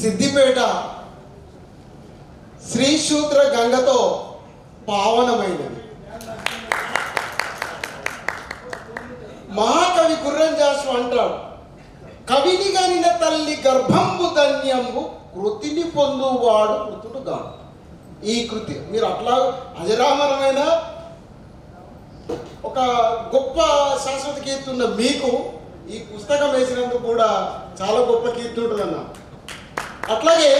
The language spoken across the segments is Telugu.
సిద్దిపేట శ్రీశూద్ర గంగతో పావనమైనది. మహాకవి గుర్రం జాసు అంటాడు కవిని గనిన తల్లి గర్భంబు ధన్యంబు కృతిని పొందువాడు కృతుడు గాను ఈ కృతి మీరు అట్లా అజరామరమైన ఒక గొప్ప శాశ్వత కీర్తి ఉన్న మీకు ఈ పుస్తకం వేసినందుకు కూడా చాలా గొప్ప కీర్తి ఉంటుందన్న. అట్లాగే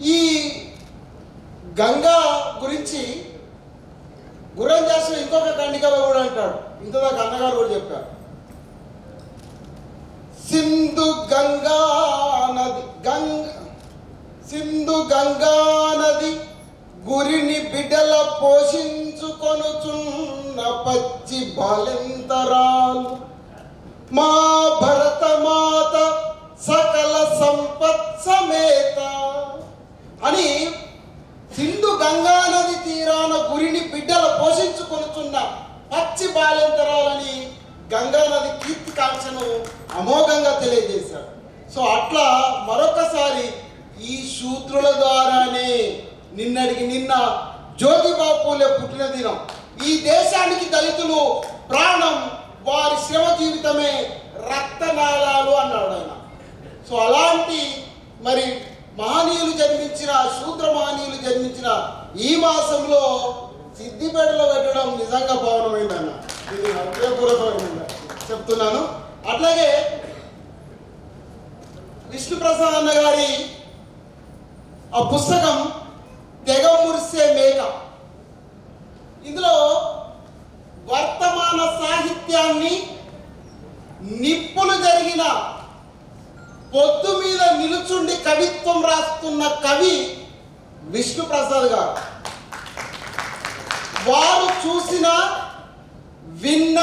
ఈ గంగా గురించి గుర్రం చేసిన ఇంకొక ఖండికలో కూడా అంటాడు. ఇంతదాకా అన్నగారు కూడా చెప్పారు. సింధు గంగా నది గంగ సింధు గంగా నది గురిని బిడ్డల పోషించుకొనుచున్న పచ్చి బాలెంతరాలు. మా గంగా నది తీరాన గురిని బిడ్డల పోషించుకొనుచున్న పచ్చి బాలెంతరాలని గంగా నది కీర్తి కాంక్షను అమోఘంగా తెలియజేశాడు. సో అట్లా మరొకసారి ఈ సూత్రుల ద్వారానే నిన్నటికి నిన్న జ్యోతిబా పూలే పుట్టిన దినం. ఈ దేశానికి దళితులు ప్రాణం వారి శ్రమ జీవితమే రక్తనాళాలు అన్నాడు ఆయన. సో అలాంటి మరి మహనీయులు జన్మించిన శూద్ర మహనీయులు జన్మించిన ఈ మాసంలో సిద్దిపేటలో పెట్టడం నిజంగా పావనమైందన్న ఇది హృదయపూర్వకమైంది చెప్తున్నాను. అట్లాగే విష్ణుప్రసాద్ అన్న గారి ఆ పుస్తకం తెగ మురిసే మేక. ఇందులో వర్తమాన సాహిత్యాన్ని నిప్పులు జరిగిన పొద్దు మీద నిలుచుండి కవిత్వం రాస్తున్న కవి విష్ణుప్రసాద్ గారు. వారు చూసిన విన్న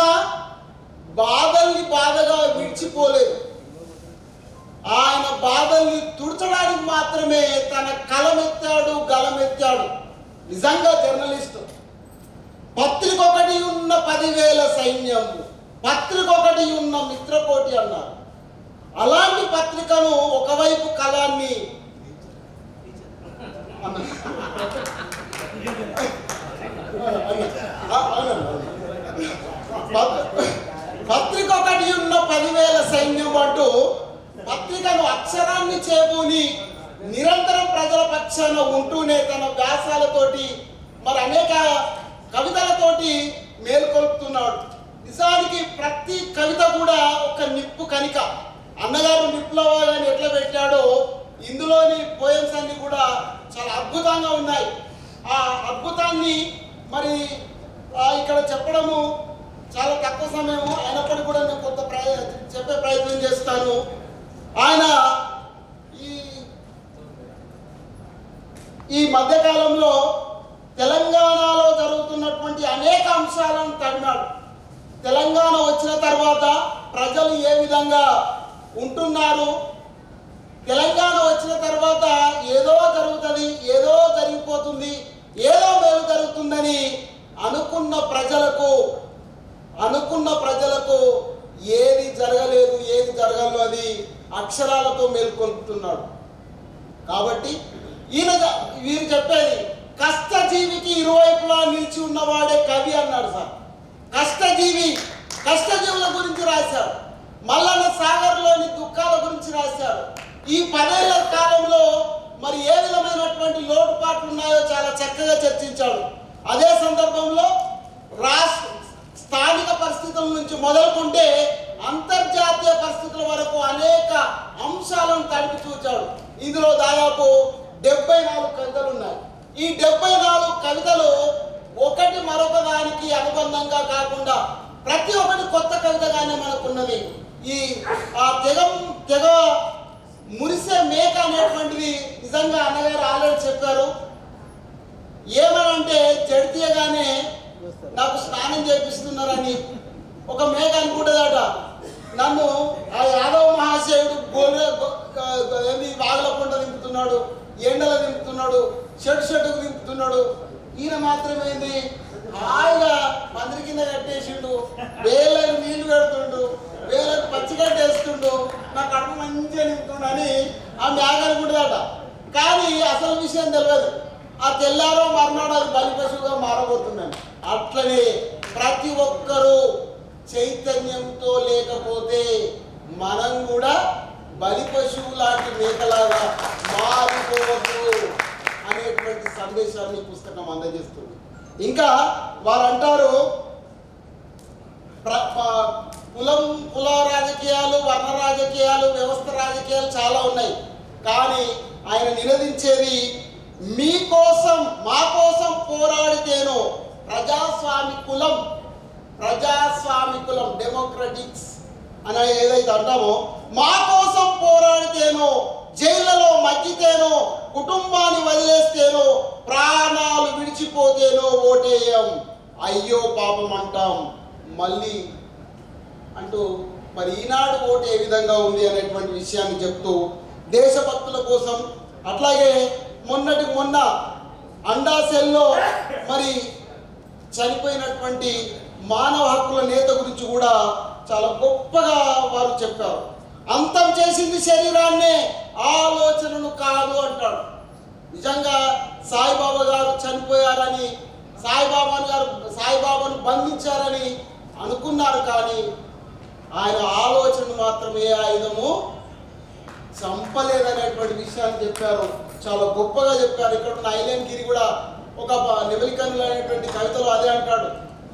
బాధల్ని బాధగా విడిచిపోలేదు. ఆయన బాధల్ని తుడచడానికి మాత్రమే తన కలమెత్తాడు గలమెత్తాడు. నిజంగా జర్నలిస్ట్. పత్రిక ఒకటి ఉన్న పదివేల సైన్యం పత్రిక ఒకటి ఉన్న మిత్రకోటి అన్నారు. అలా పత్రికను ఒకవైపు కళాన్ని పత్రిక ఒకటి ఉన్న పదివేల సైన్యం అంటూ పత్రికను అక్షరాన్ని చేబూని నిరంతరం ప్రజల పక్షాన ఉంటూనే తన వ్యాసాలతోటి మరి అనేక కవితలతోటి మేల్కొల్పుతున్నాడు. నిజానికి ప్రతి కవిత కూడా ఒక నిప్పు కనిక అన్నగారు నిప్పులో ఎట్లా పెట్టాడో ఇందులోని పోయమ్స్ అన్ని కూడా చాలా అద్భుతంగా ఉన్నాయి. ఆ అద్భుతాన్ని మరి ఇక్కడ చెప్పడము చాలా తక్కువ సమయము. అయినప్పటికీ కూడా నేను కొంత ప్రయ చెప్పే ప్రయత్నం చేస్తాను. ఆయన ఈ ఈ మధ్యకాలంలో తెలంగాణలో జరుగుతున్నటువంటి అనేక అంశాలను తడినాడు తెలంగాణ వచ్చిన తర్వాత ప్రజలు ఏ విధంగా ఉంటున్నారు. తెలంగాణ వచ్చిన తర్వాత ఏదో జరుగుతుంది ఏదో జరిగిపోతుంది ఏదో మేలు జరుగుతుందని అనుకున్న ప్రజలకు అనుకున్న ప్రజలకు ఏది జరగలేదు ఏది జరగలేదు అది అక్షరాలతో మేల్కొంటున్నాడు. కాబట్టి ఈయన వీరు చెప్పేది కష్టజీవికి ఇరువైపులా నిలిచి ఉన్నవాడే కవి అన్నాడు సార్. కష్టజీవి కష్టజీవుల గురించి రాశారు. మల్లన్న సాగర్లోని దుఃఖాల గురించి రాశారు ఈ పదేళ్ళ కాలంలో మరి ఏ విధమైనటువంటి లోటుపాట్లు ఉన్నాయో చాలా చక్కగా చర్చించాడు. అదే సందర్భంలో రాష్ట్ర స్థానిక పరిస్థితుల నుంచి మొదలుకుంటే అంతర్జాతీయ పరిస్థితుల వరకు అనేక అంశాలను తడిపి చూచాడు. ఇందులో దాదాపు డెబ్బై నాలుగు కవితలు ఉన్నాయి. ఈ డెబ్బై నాలుగు కవితలు ఒకటి మరొక దానికి అనుబంధంగా కాకుండా ప్రతి ఒక్కటి కొత్త కవితగానే మనకున్నది. ఈ ఆ తెగ తెగ మురిసే మేక అనేటువంటివి నిజంగా అన్నగారు ఆల్రెడీ చెప్పారు. ఏమనంటే చెడితేగానే నాకు స్నానం చేపిస్తున్నారని ఒక మేక అనుకుంటుందట. నన్ను ఆ యాదవ మహాశయుడు గోల్రె ఏంది కొండ దింపుతున్నాడు ఎండల దింపుతున్నాడు షెడ్ షెడ్కు దింపుతున్నాడు. ఈయన మాత్రమేంది? హాయిగా మందిరి కింద కట్టేసిండు. వేలకు నీళ్ళు పెడుతుండు వేలకు పచ్చిగడ్డ వేస్తుండు. నా కడుపు మంచిగా నింపుకున్నాని ఆ మేక అనుకుంటుందట. కానీ అసలు విషయం తెలియదు. ఆ తెల్లారో మర్నాడు అది బలి పశువుగా మారబోతుందని. అట్లనే ప్రతి ఒక్కరూ చైతన్యంతో లేకపోతే మనం కూడా బలి పశువు లాంటి మేకలాగా మారిపోవద్దు అనేటువంటి సందేశాన్ని పుస్తకం అందజేస్తుంది. ఇంకా వారు అంటారు ప్ర- కులం కుల రాజకీయాలు వర్ణ రాజకీయాలు వ్యవస్థ రాజకీయాలు చాలా ఉన్నాయి. కానీ ఆయన నినదించేది మీకోసం మా కోసం పోరాడితేనో ప్రజాస్వామికులం ప్రజాస్వామికులం డెమోక్రటిక్స్ అని ఏదైతే అంటామో మా కోసం పోరాడితేనో జైళ్ళలో మగ్గితేనో కుటుంబాన్ని వదిలేస్తేనో ప్రాణాలు విడిచిపోతేనో ఓటేయం. అయ్యో పాపం అంటాం. మళ్ళీ అంటూ మరి ఈనాడు ఓటు ఏ విధంగా ఉంది అనేటువంటి విషయాన్ని చెప్తూ దేశభక్తుల కోసం అట్లాగే మొన్నటి మొన్న అండాసెల్లో మరి చనిపోయినటువంటి మానవ హక్కుల నేత గురించి కూడా చాలా గొప్పగా వారు చెప్పారు. అంతం చేసింది శరీరాన్నే ఆలోచనను కాదు అంటాడు. నిజంగా సాయిబాబా గారు చనిపోయారని సాయిబాబా గారు సాయిబాబాను బంధించారని అనుకున్నారు కానీ ఆయన ఆలోచన మాత్రమే ఆయుధము. చంపలేదనేటువంటి విషయాన్ని చెప్పారు. చాలా గొప్పగా చెప్పారు. ఇక్కడ ఉన్న ఐలెన్ గిరి కూడా ఒక నివలికనులు అనేటువంటి కవితలో అదే అంటాడు.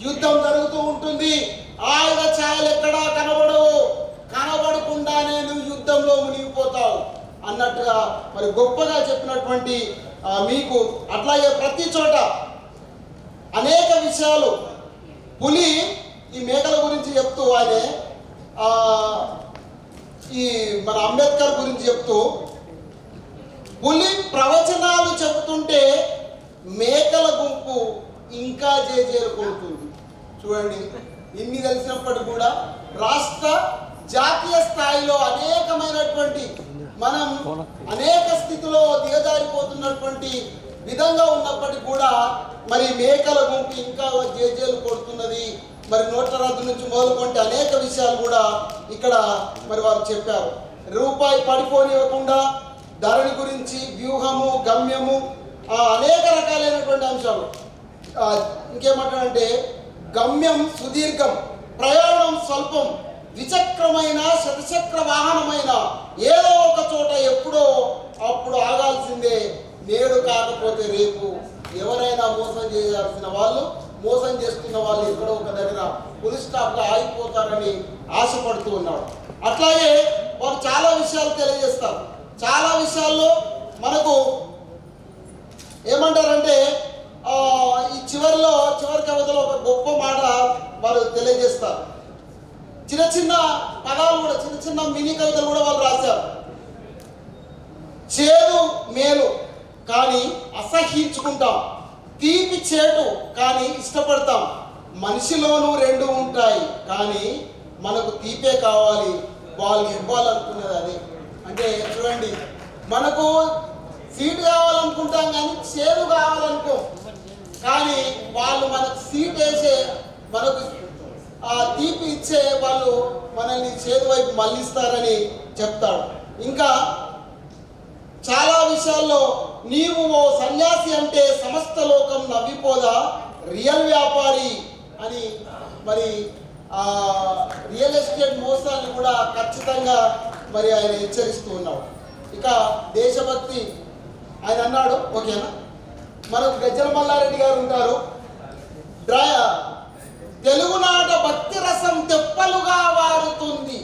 యుద్ధం జరుగుతూ ఉంటుంది. ఆయుధ ఛాయలు ఎక్కడా కనబడవు. కనబడకుండానే నువ్వు యుద్ధంలో మునిగిపోతావు అన్నట్టుగా మరి గొప్పగా చెప్పినటువంటి మీకు అట్లాగే ప్రతి చోట అనేక విషయాలు పులి ఈ మేకల గురించి చెప్తూ ఆయనే ఈ మన అంబేద్కర్ గురించి చెప్తూ పులి ప్రవచనాలు చెబుతుంటే మేకల గుంపు ఇంకా చేరుకుంటుంది చూడండి ఇన్ని తెలిసినప్పటికీ కూడా రాష్ట్ర జాతీయ స్థాయిలో అనేకమైనటువంటి మనం అనేక స్థితిలో దిగజారిపోతున్నటువంటి విధంగా ఉన్నప్పటికీ కూడా మరి మేకల గుంపు ఇంకా జేజేలు కొడుతున్నది. మరి నోట్ల రద్దు నుంచి మొదలుకొంటే అనేక విషయాలు కూడా ఇక్కడ మరి వారు చెప్పారు. రూపాయి పడిపోనివ్వకుండా ధరణి గురించి వ్యూహము గమ్యము అనేక రకాలైనటువంటి అంశాలు. ఇంకేమంటారంటే గమ్యం సుదీర్ఘం ప్రయాణం స్వల్పం ద్విచక్రమైన శతచక్ర వాహనమైన ఏదో ఒక చోట ఎప్పుడో అప్పుడు ఆగాల్సిందే. నేడు కాకపోతే రేపు ఎవరైనా మోసం చేయాల్సిన వాళ్ళు మోసం చేస్తున్న వాళ్ళు ఎక్కడో ఒక దగ్గర పులి స్టాప్లో ఆగిపోతారని ఆశపడుతూ ఉన్నాడు. అట్లాగే వారు చాలా విషయాలు తెలియజేస్తారు చాలా విషయాల్లో మనకు ఏమంటారంటే ఈ చివరిలో చివరి కవితలో ఒక గొప్ప మాట వారు తెలియజేస్తారు చిన్న చిన్న పదాలు కూడా చిన్న చిన్న మినీ కవితలు కూడా వాళ్ళు రాశారు. చేదు మేలు కానీ అసహ్యించుకుంటాం. తీపి చేటు కానీ ఇష్టపడతాం. మనిషిలోనూ రెండు ఉంటాయి కానీ మనకు తీపే కావాలి. వాళ్ళు ఇవ్వాలనుకున్నది అదే. అంటే చూడండి మనకు సీట్ కావాలనుకుంటాం కానీ చేదు కావాలనుకో. కానీ వాళ్ళు మనకు సీట్ వేసే మనకు ఆ తీపి ఇచ్చే వాళ్ళు మనల్ని చేదు వైపు మళ్ళిస్తారని చెప్తాడు. ఇంకా చాలా విషయాల్లో నీవు ఓ సన్యాసి అంటే సమస్త లోకం నవ్విపోదా? రియల్ వ్యాపారి అని మరి ఆ రియల్ ఎస్టేట్ మోసాన్ని కూడా ఖచ్చితంగా మరి ఆయన హెచ్చరిస్తూ ఉన్నాడు. ఇక దేశభక్తి ఆయన అన్నాడు ఓకేనా? మనకు గజ్జల మల్లారెడ్డి గారు ఉంటారు. డ్రా తెలుగునాడు భక్తి రసం తెప్పలుగా మారుతుంది.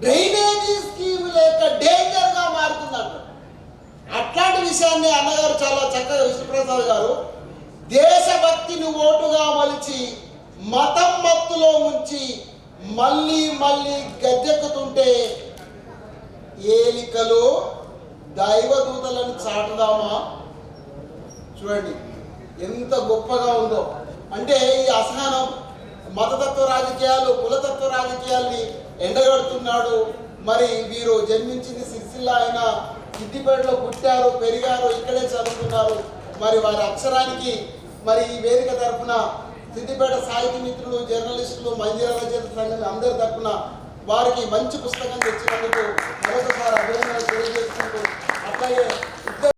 డ్రైనేజీ స్కీమ్ లేక డేంజర్గా మారుతుంది అట్లాంటి విషయాన్ని అన్నగారు చాలా చక్కగా విష్ణుప్రసాద్ గారు దేశభక్తిని ఓటుగా మలిచి మతం మత్తులో ఉంచి మళ్ళీ మళ్ళీ గద్దెక్కుతుంటే ఏలికలు దైవదూతలను చాటుదామా? చూడండి ఎంత గొప్పగా ఉందో. అంటే ఈ అసహనం మతతత్వ రాజకీయాలు కులతత్వ రాజకీయాల్ని ఎండగడుతున్నాడు. మరి వీరు జన్మించింది సిరిసిల్ల ఆయన సిద్దిపేటలో పుట్టారు పెరిగారు ఇక్కడే చదువుతున్నారు మరి వారి అక్షరానికి మరి ఈ వేదిక తరఫున సిద్దిపేట సాహిత్య మిత్రులు జర్నలిస్టులు మందిర రచయిత సంఘం అందరి తరఫున వారికి మంచి పుస్తకం తెచ్చినందుకు మరొకసారి అభినందనలు తెలియజేసుకుంటూ అట్లాగే